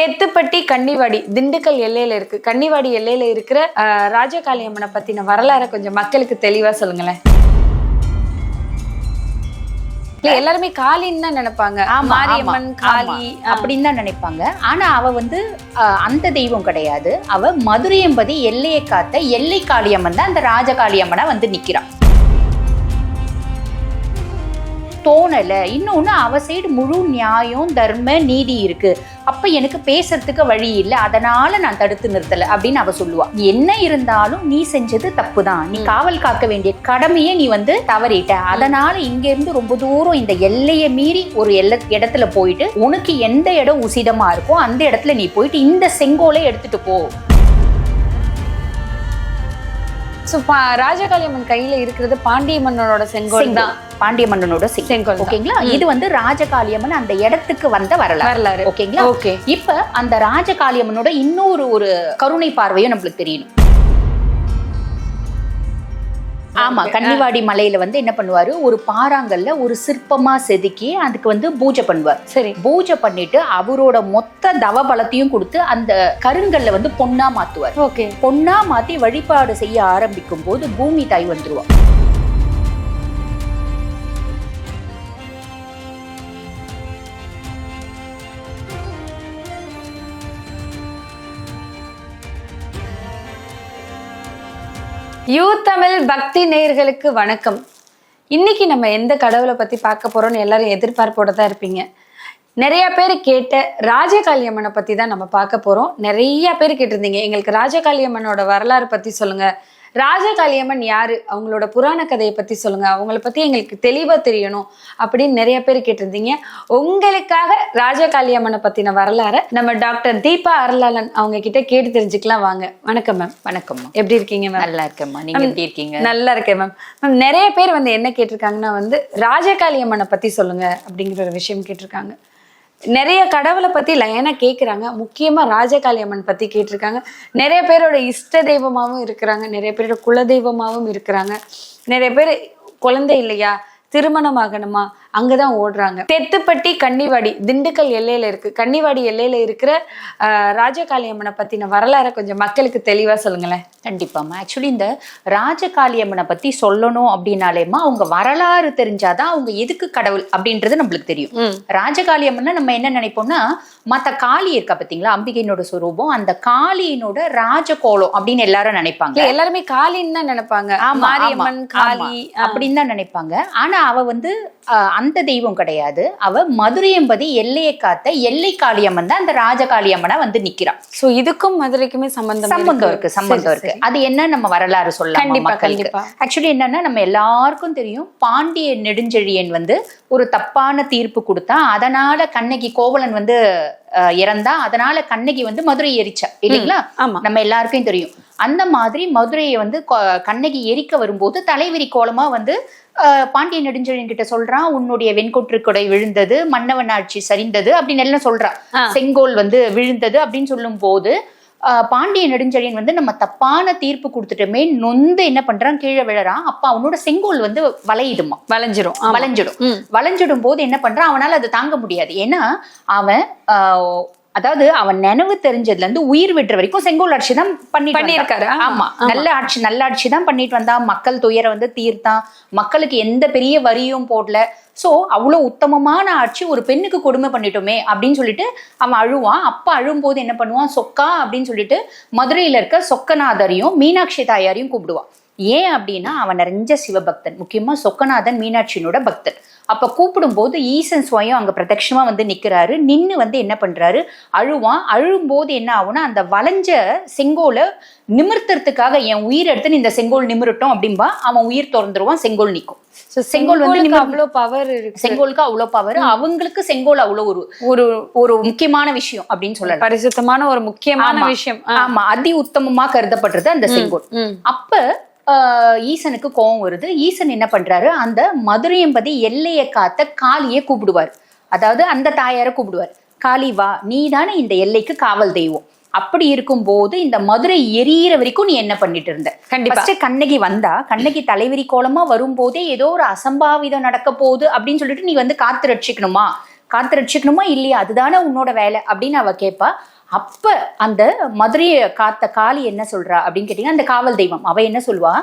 தெத்துப்பட்டி கன்னிவாடி திண்டுக்கல் எல்லையில இருக்கு. கன்னிவாடி எல்லையில இருக்கிற அஹ், ராஜகாளி அம்மனை பத்தின வரலாறை கொஞ்சம் மக்களுக்கு தெளிவா சொல்லுங்களேன். இல்ல எல்லாருமே காளின்னு தான் நினைப்பாங்க. மாரியம்மன் காளி. அப்படின்னு தான் நினைப்பாங்க. ஆனா அவ வந்து அஹ், அந்த தெய்வம் கிடையாது. அவ மதுரையம்பதி எல்லையை காத்த எல்லை காளியம்மன் தான் அந்த ராஜகாளியம்மனா வந்து நிக்கிறா தோணல. இன்னொன்னு அவ சைடு முழு நியாயம் தர்ம நீதி இருக்கு. அப்ப எனக்கு பேசுறதுக்கு வழி இல்லை. அதனால நான் தடுத்து நிறுத்தல அப்படின்னு அவ சொல்லுவா. என்ன இருந்தாலும் நீ செஞ்சது தப்பு தான் நீ காவல் காக்க வேண்டிய கடமையை நீ வந்து தவறிட்ட. அதனால இங்க இருந்து ரொம்ப தூரம் இந்த எல்லையை மீறி ஒரு எல்ல இடத்துல போயிட்டு உனக்கு எந்த இடம் உசிதமா இருக்கோ அந்த இடத்துல நீ போயிட்டு இந்த செங்கோலை எடுத்துட்டு போ. சோ ராஜகாளி அம்மன் கையில இருக்கிறது பாண்டிய மன்னனோட செங்கோல். தான். பாண்டிய மன்னனோட செங்கோல். ஓகேங்களா? இது வந்து ராஜகாளியம்மன் அந்த இடத்துக்கு வந்த வரலாறு. வரலாறு. ஓகேங்களா? ஓகே. இப்ப அந்த ராஜகாளியம்மனோட இன்னொரு ஒரு கருணை பார்வையும் நம்மளுக்கு தெரியணும். ஆமா கன்னிவாடி மலையில வந்து என்ன பண்ணுவாரு? ஒரு பாறாங்கல்ல ஒரு சிற்பமா செதுக்கி அதுக்கு வந்து பூஜை பண்ணுவார். சரி. பூஜை பண்ணிட்டு அவரோட மொத்த தவ பலத்தையும் கொடுத்து அந்த கருங்கல்ல வந்து பொன்னா மாத்துவார். ஓகே. பொன்னா மாத்தி வழிபாடு செய்ய ஆரம்பிக்கும் போது பூமி தாய் வந்துருவா. யூ தமிழ் பக்தி நேயர்களுக்கு வணக்கம். இன்னைக்கு நம்ம எந்த கடவுளை பத்தி பார்க்க போறோம்னு எல்லாரும் எதிர்பார்ப்போட தான் இருப்பீங்க. நிறைய பேர் கேட்ட ராஜகாளி அம்மனை பத்தி தான் நம்ம பார்க்க போறோம். நிறைய பேர் கேட்டிருந்தீங்க. எங்களுக்கு ராஜகாளி அம்மனோட வரலாறு பத்தி சொல்லுங்க. ராஜகாளி அம்மன் யாரு? அவங்களோட புராண கதையை பத்தி சொல்லுங்க. அவங்கள பத்தி எங்களுக்கு தெளிவா தெரியணும் அப்படின்னு நிறைய பேர் கேட்டிருந்தீங்க. உங்களுக்காக ராஜகாளி அம்மனை பத்தின வரலாறை நம்ம டாக்டர் தீபா அருளாளன் அவங்க கிட்ட கேட்டு தெரிஞ்சுக்கலாம் வாங்க. வணக்கம் மேம். வணக்கம்மா எப்படி இருக்கீங்க மேம்? நல்லா இருக்கேம்மா நீங்க எப்படி இருக்கீங்க? நல்லா இருக்கேன் மேம். மேம் நிறைய பேர் வந்து என்ன கேட்டிருக்காங்கன்னா வந்து ராஜகாளி அம்மனை பத்தி சொல்லுங்க அப்படிங்கிற ஒரு விஷயம் கேட்டிருக்காங்க. நிறைய கடவுளை பத்தி லைனா கேக்குறாங்க. முக்கியமா ராஜகாளி அம்மன் பத்தி கேட்டிருக்காங்க. நிறைய பேரோட இஷ்ட தெய்வமாவும் இருக்கிறாங்க. நிறைய பேரோட குல தெய்வமாவும் இருக்கிறாங்க. நிறைய பேர் குழந்தை இல்லையா? திருமணம் ஆகணுமா? அங்கதான் ஓடுறாங்க. தெத்துப்பட்டி கன்னிவாடி திண்டுக்கல் எல்லையில இருக்கு. கன்னிவாடி எல்லையில இருக்கிற ஆஹ், ராஜகாளி அம்மனை பத்தின வரலாறை கொஞ்சம் மக்களுக்கு தெளிவா சொல்லுங்களேன். கண்டிப்பாம்மா. ஆக்சுவலி இந்த ராஜகாளியம்மனை பத்தி சொல்லணும் அப்படின்னாலேமா அவங்க வரலாறு தெரிஞ்சாதான் அவங்க எதுக்கு கடவுள் அப்படின்றது நம்மளுக்கு தெரியும். ராஜகாளியம்மன்னா நம்ம என்ன நினைப்போம்னா மத்த காளி இருக்கா பாத்தீங்களா? அம்பிகையினோட சுரூபம் அந்த காளியினோட ராஜகோலம் அப்படின்னு எல்லாரும் நினைப்பாங்க. எல்லாருமே காளின்னு தான் நினைப்பாங்க. மாரியம்மன் காளி. அப்படின்னு தான் நினைப்பாங்க. ஆனா அவ வந்து அந்த தெய்வம் கிடையாது. அவ மதுரையம்பதி எல்லையை காத்த எல்லை காளியம்மன் தான் அந்த ராஜகாளியம்மனா வந்து நிக்கிறா சோ இதுக்கும் மதுரைக்குமே சம்பந்தம் சம்பந்தம் இருக்கு சம்பந்தம் இருக்கு. அது என்ன நம்ம வரலாறு சொல்லலாம் மக்களுக்கு. ஆக்சுவலி என்னன்னா நம்ம எல்லாருக்கும் தெரியும் பாண்டிய நெடுஞ்செழியன் வந்து ஒரு தப்பான தீர்ப்பு கொடுத்தா அதனால கண்ணகி கோவலன் வந்து இறந்தா அதனால கண்ணகி வந்து மதுரை எரிச்சா இல்லைங்களா? நம்ம எல்லாருக்கும் தெரியும். அந்த மாதிரி மதுரையை வந்து கண்ணகி எரிக்க வரும்போது தலைவிரி கோலமா வந்து பாண்டிய நெடுஞ்செழியன் கிட்ட சொல்றான் உன்னுடைய வெண்கொற்று கொடை விழுந்தது மன்னவன் ஆட்சி சரிந்தது அப்படின்னு எல்லாம் சொல்றான். செங்கோல் வந்து விழுந்தது அப்படின்னு சொல்லும் போது பாண்டிய நெடுஞ்செழியன் வந்து நம்ம தப்பான தீர்ப்பு கொடுத்துட்டோமே நொந்து என்ன பண்றான் கீழே விழறான் அப்ப அவனோட செங்கோல் வந்து வளையுதுமா. வளைஞ்சிடும் ம். வளைஞ்சிடும் போது என்ன பண்றான் அவனால அது தாங்க முடியாது ஏன்னா அவன் ஆஹ், அதாவது அவன் நினைவு தெரிஞ்சதுல இருந்து உயிர் விடுற வரைக்கும் செங்கோல் ஆட்சி தான் பண்ணியிருக்காரு. வந்தான். ஆமா, நல்ல ஆட்சி நல்ல ஆட்சி தான் பண்ணிட்டு வந்தான் மக்கள் துயரை வந்து தீர்த்தான். மக்களுக்கு எந்த பெரிய வரியும் போடல. சோ அவ்வளவு உத்தமமான ஆட்சி ஒரு பெண்ணுக்கு கொடுமை பண்ணிட்டோமே அப்படின்னு சொல்லிட்டு அவன் அழுவான். அப்ப அழும்போது என்ன பண்ணுவான்? சொக்கா அப்படின்னு சொல்லிட்டு மதுரையில இருக்க சொக்கநாதரையும் மீனாட்சி தாயாரையும் கூப்பிடுவான். ஏன் அப்படின்னா அவன் நிறைஞ்ச சிவபக்தன் முக்கியமா சொக்கநாதன் மீனாட்சியினோட பக்தன். அப்ப கூப்பிடும்போது ஈசன் சுவயம் அங்க பிரத்யட்சமா வந்து நிக்கிறாரு. நின்னு வந்து என்ன பண்றாரு? அழுவான். அழும்போது என்ன ஆகும்னா அந்த வளைஞ்ச செங்கோலை நிமிர்த்துறதுக்காக என் உயிர் எடுத்து இந்த செங்கோல் நிமிரட்டும் அப்படின்பா அவன் உயிர் திறந்துருவான் செங்கோல் நிக்கும். So, செங்கோல் வந்து அவ்வளவு பவர் இருக்கு. செங்கோலுக்கு அவ்வளவு பவர் அவங்களுக்கு செங்கோல் அவ்வளவு ஒரு ஒரு ஒரு முக்கியமான விஷயம் அப்படின்னு சொல்லலாம். பரிசுத்தமான ஒரு முக்கியமான. விஷயம். ஆமா. அதி உத்தமமா கருதப்படுறது அந்த செங்கோல். அப்ப ஈசனுக்கு கோபம் வருது. ஈசன் என்ன பண்றாரு? அந்த மதுரையம்பதி எல்லையை காத்த காளியை கூப்பிடுவார். அதாவது அந்த தாயாரை கூப்பிடுவார். காளி வா நீ தானே இந்த எல்லைக்கு காவல் தெய்வம். அப்படி இருக்கும்போது இந்த மதுரை எரியிற வரைக்கும் நீ என்ன பண்ணிட்டு இருந்த? கண்டிப்பா. கண்ணகி வந்தா கண்ணகி தலைவிரி கோலமா வரும்போதே ஏதோ ஒரு அசம்பாவிதம் நடக்க போகுது அப்படின்னு சொல்லிட்டு நீ வந்து காத்து ரட்சிக்கணுமா? காத்து ரட்சிக்கணுமா இல்லையா? அதுதானே உன்னோட வேலை அப்படின்னு அவ கேட்பா அப்ப அந்த மதுரையை காத்த காளி என்ன சொல்றா அப்படின்னு கேட்டீங்கன்னா அந்த காவல் தெய்வம். அவ என்ன சொல்லுவா?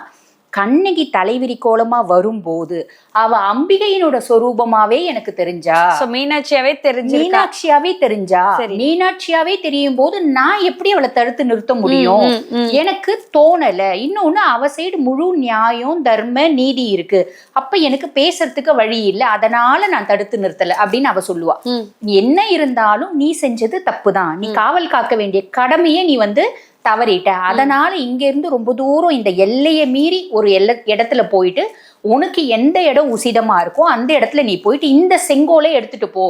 கண்ணகி தலைவிரி கோலமா வரும்போது அவ அம்பிகையினோட சொரூபமாவே எனக்கு தெரிஞ்சா. மீனாட்சியாவே தெரிஞ்சிருக்கா? மீனாட்சியாவே தெரிஞ்சா. மீனாட்சியாவே தெரியும் போது நான் எப்படி அவளை தடுத்து நிறுத்த முடியும். எனக்கு தோணல. இன்னொன்னு அவ சைடு முழு நியாயம் தர்ம நீதி இருக்கு. அப்ப எனக்கு பேசுறதுக்கு வழி இல்ல. அதனால நான் தடுத்து நிறுத்தல அப்படின்னு அவ சொல்லுவா. என்ன இருந்தாலும் நீ செஞ்சது தப்புதான். நீ காவல் காக்க வேண்டிய கடமையை நீ வந்து தவறிட்ட. அதனால இங்க இருந்து ரொம்ப தூரம் இந்த எல்லையை மீறி ஒரு எல்ல இடத்துல போயிட்டு உனக்கு எந்த இடம் உசிதமா இருக்கோ அந்த இடத்துல நீ போயிட்டு இந்த செங்கோலை எடுத்துட்டு போ.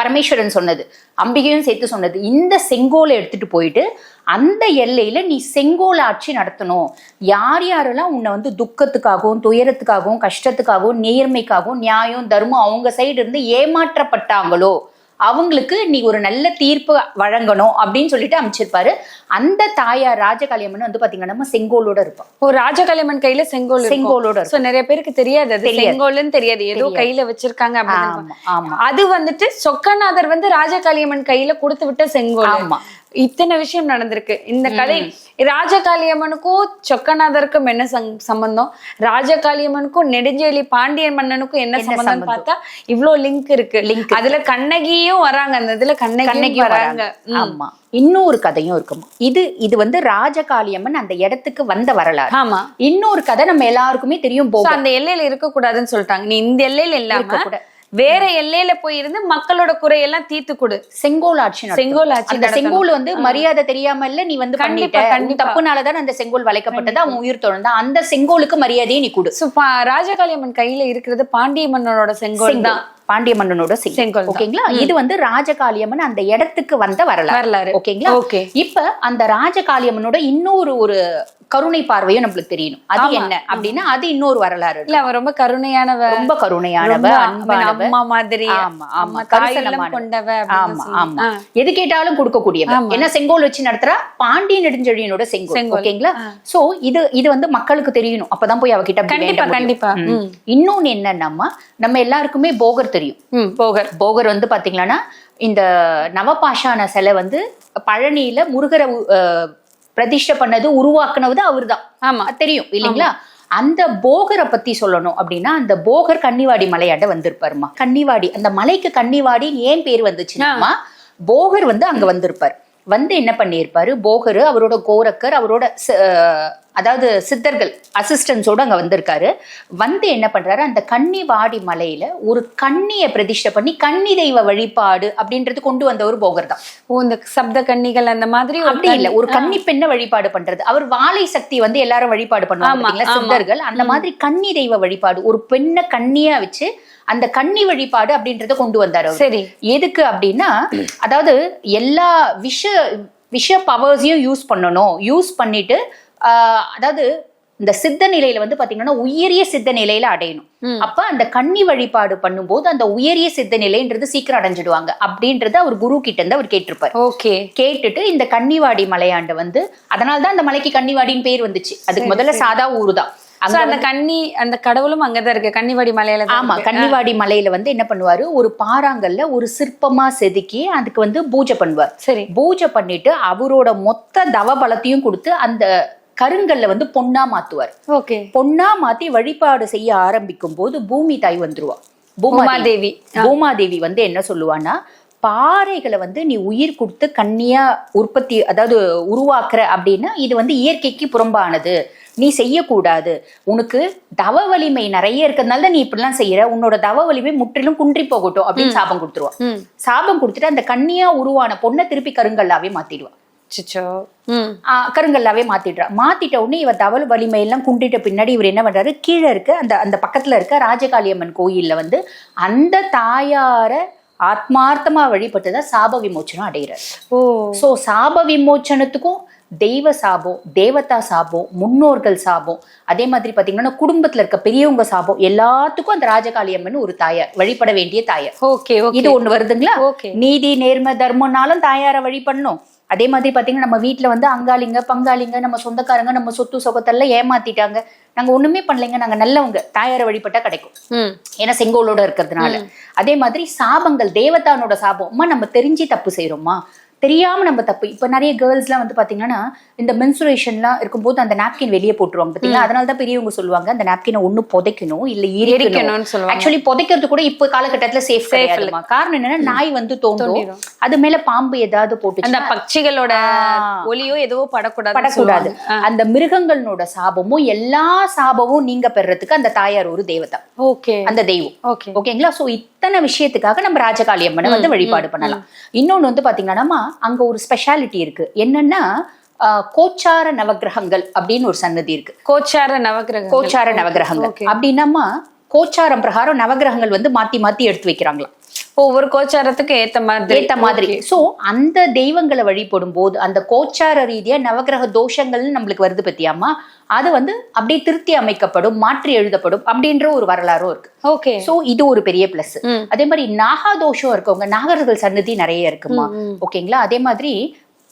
பரமேஸ்வரன் சொன்னது அம்பிகையும் சேர்த்து சொன்னது. இந்த செங்கோலை எடுத்துட்டு போயிட்டு அந்த எல்லையில நீ செங்கோல் ஆட்சி நடத்தணும். யார் யாரெல்லாம் உன்னை வந்து துக்கத்துக்காகவும் துயரத்துக்காகவும் கஷ்டத்துக்காகவும் நேர்மைக்காகவும் நியாயம் தர்மம் அவங்க சைடு இருந்து ஏமாற்றப்பட்டாங்களோ அவங்களுக்கு நீ ஒரு நல்ல தீர்ப்பு வழங்கணும் அப்படின்னு சொல்லிட்டு அமைச்சிருப்பாரு. அந்த தாயார் ராஜகாளியம்மன் வந்து பாத்தீங்கன்னா நம்ம செங்கோலோட இருப்பான் ஓ ராஜகலியம்மன் கையில செங்கோல். செங்கோலோட சோ நிறைய பேருக்கு தெரியாது அது. செங்கோல்னு தெரியாது. ஏதோ. கையில வச்சிருக்காங்க அப்படின்னு அது வந்துட்டு சொக்கநாதர் வந்து ராஜகாளியம்மன் கையில கொடுத்து விட்ட செங்கோல். ஆமா. இத்தனை விஷயம் நடந்திருக்கு. இந்த கதை ராஜகாளியம்மனுக்கும் சொக்கநாதருக்கும் என்ன சம்பந்தம்? ராஜகாளியம்மனுக்கும் நெடுஞ்செழி பாண்டியன் மன்னனுக்கும் என்ன என்ன சம்பந்தம் சம்பந்தம்? பார்த்தா இவ்ளோ லிங்க் இருக்கு. Link அதுல கண்ணகியும் வராங்க. அந்த இதுல கண்ணகி வராங்க. ஆமா. இன்னொரு கதையும் இருக்குமா இது இது வந்து ராஜகாளியம்மன் அந்த இடத்துக்கு வந்த வரலாறு. ஆமா. இன்னொரு கதை நம்ம எல்லாருக்குமே தெரியும் அந்த எல்லையில இருக்க கூடாதுன்னு சொல்லிட்டாங்க. நீ இந்த எல்லையில இல்லாம. வேற எல்லையில போய் இருந்து மக்களோட குறையெல்லாம் தீர்த்து கொடு. செங்கோல் ஆட்சி. செங்கோல் ஆட்சி அந்த. செங்கோல் வந்து மரியாதை தெரியாம இல்ல நீ வந்து கண்டிப்பா, தப்புனாலதான் அந்த செங்கோல் வளைக்கப்பட்டது. அவன் உயிர் தொழந்தான். அந்த செங்கோலுக்கு மரியாதையை நீ கொடு. ராஜகாளியம்மன் கையில இருக்கிறது பாண்டிய மன்னனோட செங்கோல். தான். பாண்டிய மன்னனோட செங்கோல். ஓகேங்களா? இது வந்து ராஜகாளியம்மன் அந்த இடத்துக்கு வந்த வரலாறு. வரலாறு. ஓகேங்களா? ஓகே. இப்ப அந்த ராஜகாளியம்மனோட இன்னொரு ஒரு கருணை பார்வையும் நம்மளுக்கு தெரியணும் அது. என்ன அப்படின்னா அது இன்னொரு வரலாறு இல்ல அவ ரொம்ப கருணையானவ ரொம்ப கருணையானவ அம்மா மாதிரி ஆமா ஆமா கரிசனமானவ. கொண்டவ ஆமா ஆமா. எது கேட்டாலும் கொடுக்கக்கூடியவ ஆமா. என்ன செங்கோல் வச்சு நடத்துறா பாண்டிய நெடுஞ்செழியனோட செங்கோல். ஓகேங்களா. சோ இது இது வந்து மக்களுக்கு தெரியணும் அப்பதான் போய் அவகிட்ட கண்டிப்பா. கண்டிப்பா. இன்னொன்னு என்னன்னா நம்ம எல்லாருக்குமே போகர் தெரியும் போகர் போகர் வந்து பாத்தீங்கன்னா இந்த நவபாஷான சிலை வந்து பழனியில முருகரை பிரதிஷ்டை பண்ணது உருவாக்குனது அவர்தான். ஆமா. அது தெரியும் இல்லைங்களா? அந்த போகரை பத்தி சொல்லணும் அப்படின்னா அந்த போகர் கன்னிவாடி மலையாண்ட வந்திருப்பாருமா. கன்னிவாடி அந்த மலைக்கு கன்னிவாடின்னு ஏன் பேர் வந்துச்சுன்னா போகர் வந்து அங்க வந்திருப்பார். வந்து என்ன பண்ணியிருப்பாரு? போகர் அவரோட கோரக்கர் அவரோட அதாவது சித்தர்கள் அசிஸ்டன்ஸோட அங்க வந்திருக்காரு. வந்து என்ன பண்றாரு? அந்த கன்னிவாடி மலையில ஒரு கன்னியை பிரதிஷ்டை பண்ணி கன்னி தெய்வ வழிபாடு அப்படின்றது கொண்டு வந்தவர் போகர் தான். ஓ இந்த சப்த கன்னிகள் அந்த மாதிரி ஒரு அப்படி இல்ல. ஒரு கன்னி பெண்ணை வழிபாடு பண்றது. அவர் வாழை சக்தி வந்து எல்லாரும் வழிபாடு பண்ணுவாங்க. சித்தர்கள். அந்த மாதிரி கன்னி தெய்வ வழிபாடு ஒரு பெண்ணை கன்னியா வச்சு அந்த கன்னி வழிபாடு அப்படின்றத கொண்டு வந்தாரு. சரி. எதுக்கு அப்படின்னா அதாவது எல்லா விஷ விஷ பவர்ஸையும் யூஸ் பண்ணணும். யூஸ் பண்ணிட்டு அதாவது இந்த சித்த நிலையில வந்து பாத்தீங்கன்னா உயரிய சித்த நிலையில அடையணும். அப்ப அந்த கன்னி வழிபாடு பண்ணும்போது அந்த உயரிய சித்த நிலைன்றது சீக்கிரம் அடைஞ்சிடுவாங்க. அப்படின்றத அவர் குரு கிட்ட இருந்து அவர் கேட்டிருப்பார். ஓகே. கேட்டுட்டு இந்த கன்னிவாடி மலையாண்ட வந்து அதனால தான் அந்த மலைக்கு கன்னிவாடின்னு பேர் வந்துச்சு. அதுக்கு முதல்ல. சாதா ஊரு தான். அந்த கன்னி அந்த கடவுளும் அங்கதான் இருக்கு. கன்னிவாடி மலையில ஆமா. கன்னிவாடி மலையில வந்து என்ன பண்ணுவாரு? ஒரு பாறாங்கல்ல ஒரு சிற்பமா செதுக்கி அதுக்கு வந்து பூஜை பண்ணுவார். சரி. பூஜை பண்ணிட்டு அவரோட மொத்த தவ பலத்தையும் கொடுத்து அந்த கருங்கல்ல வந்து பொன்னா மாத்துவார். ஓகே. பொன்னா மாத்தி வழிபாடு செய்ய ஆரம்பிக்கும் போது பூமி தாய் வந்துருவா. பூமாதேவி. பூமாதேவி வந்து என்ன சொல்லுவான்னா பாறைகளை வந்து நீ உயிர் கொடுத்து கண்ணியா உற்பத்தி அதாவது உருவாக்குற அப்படின்னா இது வந்து இயற்கைக்கு புறம்பானது. நீ செய்யக்கூடாது. உனக்கு தவ வலிமை நிறைய இருக்கிறதுனால தான் நீ இப்படிலாம் செய்யற. உன்னோட தவ வலிமை முற்றிலும் குன்றி போகட்டும் அப்படின்னு சாபம் கொடுத்துருவா. ம். சாபம் கொடுத்துட்டு அந்த கண்ணியா உருவான பொண்ணை திருப்பி கருங்கல்லாவே மாத்திடுவா. கருங்கல்லாவே மாத்திடுறா. மாத்திட்ட உடனே இவர் தவல் வலிமை எல்லாம் குண்டிட்ட பின்னாடி இவர் என்ன பண்றாரு? கீழே இருக்க அந்த அந்த பக்கத்துல இருக்க ராஜகாளியம்மன் கோயில்ல வந்து அந்த தாயார ஆத்மார்த்தமா வழிபட்டுதான் சாப விமோச்சனம் அடைகிறார். ஓ. சோ சாப விமோச்சனத்துக்கும் தெய்வ சாபம் தேவதா சாபம் முன்னோர்கள் சாபம் அதே மாதிரி பாத்தீங்கன்னா குடும்பத்துல இருக்க பெரியவங்க சாபம் எல்லாத்துக்கும் அந்த ராஜகாளியம்மன் ஒரு தாயார் வழிபட வேண்டிய தாயார். Okay okay. இது ஒண்ணு வருதுங்களா? ஓகே. நீதி நேர்மை தர்மம்னாலும் தாயார வழிபடணும். அதே மாதிரி பாத்தீங்கன்னா நம்ம வீட்ல வந்து அங்காளிங்க பங்காளிங்க நம்ம சொந்தக்காரங்க நம்ம சொத்து சொகத்தெல்லாம் ஏமாத்திட்டாங்க. நாங்க ஒண்ணுமே பண்ணலைங்க. நாங்க நல்லவங்க. தாயாரை வழிபட்டா கிடைக்கும். ஏன்னா செங்கோலோட இருக்கிறதுனால. அதே மாதிரி சாபங்கள் தேவதானோட சாபம். அம்மா நம்ம தெரிஞ்சு தப்பு செய்றோமா தெரியாம நம்ம தப்பு. இப்ப நிறைய கேர்ள்ஸ்லாம் வந்து பாத்தீங்கன்னா இந்த மென்சுரேஷன்லாம் இருக்கும்போது அந்த நாப்கின் வெளியே போட்டுருவாங்க பாத்தீங்களா? அதனால தான் பெரியவங்க சொல்லுவாங்க அந்த நாப்கினை ஒண்ணு புதைக்கணும் இல்ல எரிக்கணும். ஆக்சுவலி புதைக்கிறது கூட இப்ப காலகட்டத்துல சேஃப் கிடையாதுமா காரணம் என்னன்னா நாய் வந்து தோண்டிரும். அது மேல பாம்பு ஏதாவது போட்டு அந்த பட்சிகளோட. ஒலியோ எதுவோ படக்கூடாது. படக்கூடாது அந்த மிருகங்களோட சாபமும் எல்லா சாபமும் நீங்க பெறறதுக்கு அந்த தாயார் ஒரு தேவதா. ஓகே. அந்த தெய்வம். ஓகே. ஓகேங்களா? சோ இத்தனை விஷயத்துக்காக நம்ம ராஜகாளி அம்மனை வந்து வழிபாடு பண்ணலாம். இன்னொன்னு வந்து பாத்தீங்கன்னா அங்க ஒரு ஸ்பெஷாலிட்டி இருக்கு. என்னன்னா கோச்சார நவக்கிரகங்கள் அப்படின்னு ஒரு சன்னதி இருக்கு. கோச்சார நவகிரகம் கோச்சார நவக்கிரகங்கள். Okay. கோச்சாரம் பிரகாரம் நவக்கிரகங்கள் வந்து மாத்தி மாத்தி எடுத்து வைக்கிறாங்களா ஒவ்வொரு கோச்சாரத்துக்கு ஏத்த மாதிரி. ஏத்த மாதிரி. சோ அந்த தெய்வங்களை வழிபடும் போது அந்த கோச்சார ரீதியா நவக்கிரக தோஷங்கள்னு நம்மளுக்கு வருது பத்தியாமா அது வந்து அப்படியே திருத்தி அமைக்கப்படும் மாற்றி எழுதப்படும் அப்படின்ற ஒரு வரலாறும் இருக்கு. ஓகே சோ இது ஒரு பெரிய பிளஸ். அதே மாதிரி நாகதோஷம் இருக்கவங்க நாகர்கள் சன்னதி நிறைய இருக்குமா? ஓகேங்களா அதே மாதிரி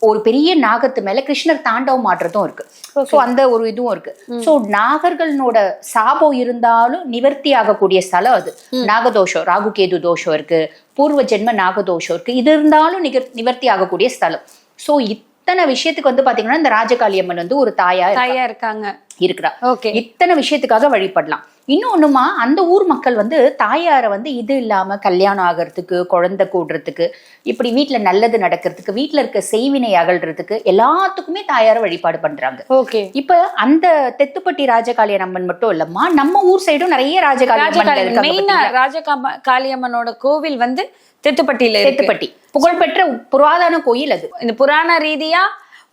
ஒரு பெரிய நாகத்து மேல கிருஷ்ணர் தாண்டவம் ஆடுறதும் இருக்கு. சோ அந்த ஒரு இதுவும் இருக்கு. சோ நாகர்களோட சாபம் இருந்தாலும் நிவர்த்தி ஆகக்கூடிய ஸ்தலம் அது. நாகதோஷம் ராகுகேது தோஷம் இருக்கு. பூர்வ ஜென்ம நாகதோஷம் இருக்கு. இது இருந்தாலும் நிகர் நிவர்த்தி ஆகக்கூடிய ஸ்தலம். சோ இத்தனை விஷயத்துக்கு வந்து பாத்தீங்கன்னா இந்த ராஜகாளி அம்மன் வந்து ஒரு தாயா தாயா இருக்காங்க. இருக்கிறா. ஓகே இத்தனை விஷயத்துக்காக வழிபடலாம். இன்னொன்னுமா அந்த ஊர் மக்கள் வந்து தாயாரை வந்து இது இல்லாம கல்யாணம் ஆகிறதுக்கு குழந்தை கூடுறதுக்கு இப்படி வீட்ல நல்லது நடக்கிறதுக்கு வீட்ல இருக்க செய்வினை அகல்றதுக்கு எல்லாத்துக்குமே தாயாரை வழிபாடு பண்றாங்க. ஓகே இப்ப அந்த தெத்துப்பட்டி ராஜகாளியன் அம்மன் மட்டும் இல்லம்மா நம்ம ஊர் சைடும் நிறைய ராஜகாளி அம்மன்கள் ராஜகாளி இருக்காங்க மெயினா பாத்தீங்களா? ராஜகாம காளியம்மனோட கோவில் வந்து தெத்துப்பட்டியில தெத்துப்பட்டி. புகழ்பெற்ற புராதன கோயில் அது. இந்த புராண ரீதியா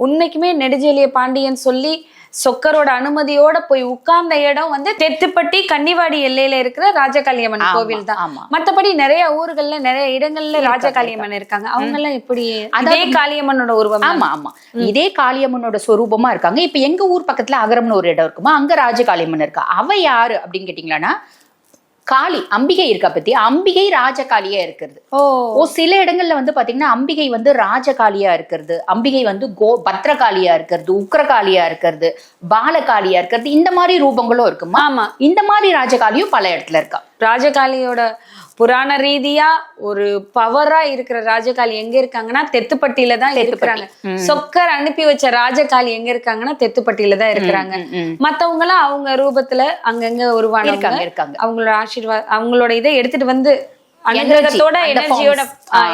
உண்மைக்குமே நெடுஞ்செழிய பாண்டியன் சொல்லி சொக்கரோட அனுமதியோட போய் உட்கார்ந்த இடம் வந்து தெத்துப்பட்டி கன்னிவாடி எல்லையில இருக்கிற ராஜகாளியம்மன் கோவில் தான். ஆமா. மத்தபடி நிறைய ஊர்கள்ல நிறைய இடங்கள்ல ராஜகாளியம்மன் இருக்காங்க. அவங்க எல்லாம் எப்படி? அதே காளியம்மனோட உருவம் ஆமா ஆமா. இதே காளியம்மனோட சொரூபமா இருக்காங்க. இப்ப எங்க ஊர் பக்கத்துல அகரம்னு ஒரு இடம் இருக்குமா? அங்க ராஜகாளியம்மன் இருக்கா? அவ யாரு அப்படின்னு கேட்டீங்கன்னா காளி அம்பிகை இருக்கா பத்தி? அம்பிகை ராஜகாளியா இருக்கிறது. ஓ. சில இடங்கள்ல வந்து பாத்தீங்கன்னா அம்பிகை வந்து ராஜகாளியா இருக்கிறது. அம்பிகை வந்து கோ பத்ரகாளியா இருக்கிறது உக்ரகாளியா இருக்கிறது பாலகாளியா இருக்கிறது. இந்த மாதிரி ரூபங்களும் இருக்குமா? ஆமா. இந்த மாதிரி ராஜகாளியும் பல இடத்துல இருக்கா? ராஜகாளியோட புராண ரீதியா ஒரு பவரா இருக்கிற ராஜகாளி எங்க இருக்காங்கன்னா தெத்துப்பட்டியில தான் இருக்கிறாங்க. சொக்கர் அனுப்பி வச்ச ராஜகாளி எங்க இருக்காங்கன்னா தெத்துப்பட்டியில தான் இருக்கிறாங்க. மத்தவங்க எல்லாம் அவங்க ரூபத்துல அங்கங்க உருவானவங்க. இருக்காங்க இருக்காங்க. அவங்களோட ஆசீர்வாத அவங்களோட இதை எடுத்துட்டு வந்து அனுகிரகத்தோட எனர்ஜியோட.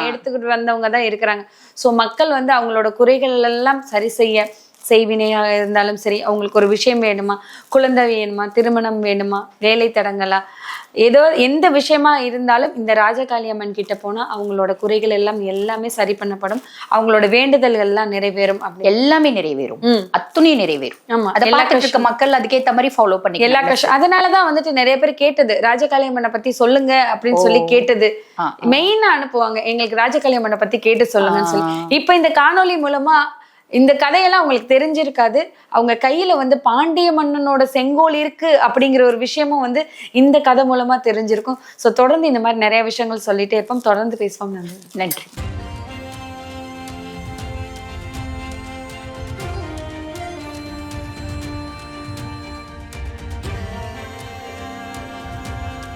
எடுத்துக்கிட்டு வந்தவங்க தான் இருக்கிறாங்க. சோ மக்கள் வந்து அவங்களோட குறைகள் எல்லாம் சரி செய்ய செய்வினையாக இருந்தாலும் சரி அவங்களுக்கு ஒரு விஷயம் வேணுமா? குழந்தை வேணுமா? திருமணம் வேணுமா? வேலை தடங்களா? ஏதோ எந்த விஷயமா இருந்தாலும் இந்த ராஜகாளி அம்மன் கிட்ட போனா அவங்களோட குறைகள் எல்லாம் எல்லாமே சரி பண்ணப்படும். அவங்களோட வேண்டுதல்கள் எல்லாம் நிறைவேறும் அப்படி. எல்லாமே நிறைவேறும். அத்துணையும் நிறைவேறும். ஆமா. அதை எல்லா பார்த்துட்டு மக்கள் அதுக்கேத்த மாதிரி ஃபாலோ பண்ணி எல்லா கஷ்டம். அதனாலதான் வந்துட்டு நிறைய பேர் கேட்டது ராஜகாளியம்மனை பத்தி சொல்லுங்க அப்படின்னு சொல்லி கேட்டது. மெயினா அனுப்புவாங்க. எங்களுக்கு ராஜகாளியம்மனை பத்தி கேட்டு சொல்லுங்கன்னு சொல்லி. இப்ப இந்த காணொளி மூலமா இந்த கதையெல்லாம் அவங்களுக்கு தெரிஞ்சிருக்காது. அவங்க கையில வந்து பாண்டிய மன்னனோட செங்கோல் இருக்கு அப்படிங்கிற ஒரு விஷயமும் வந்து இந்த கதை மூலமா தெரிஞ்சிருக்கும். ஸோ தொடர்ந்து இந்த மாதிரி நிறைய விஷயங்கள் சொல்லிட்டே இருப்போம். தொடர்ந்து பேசுவோம். நன்றி. நன்றி.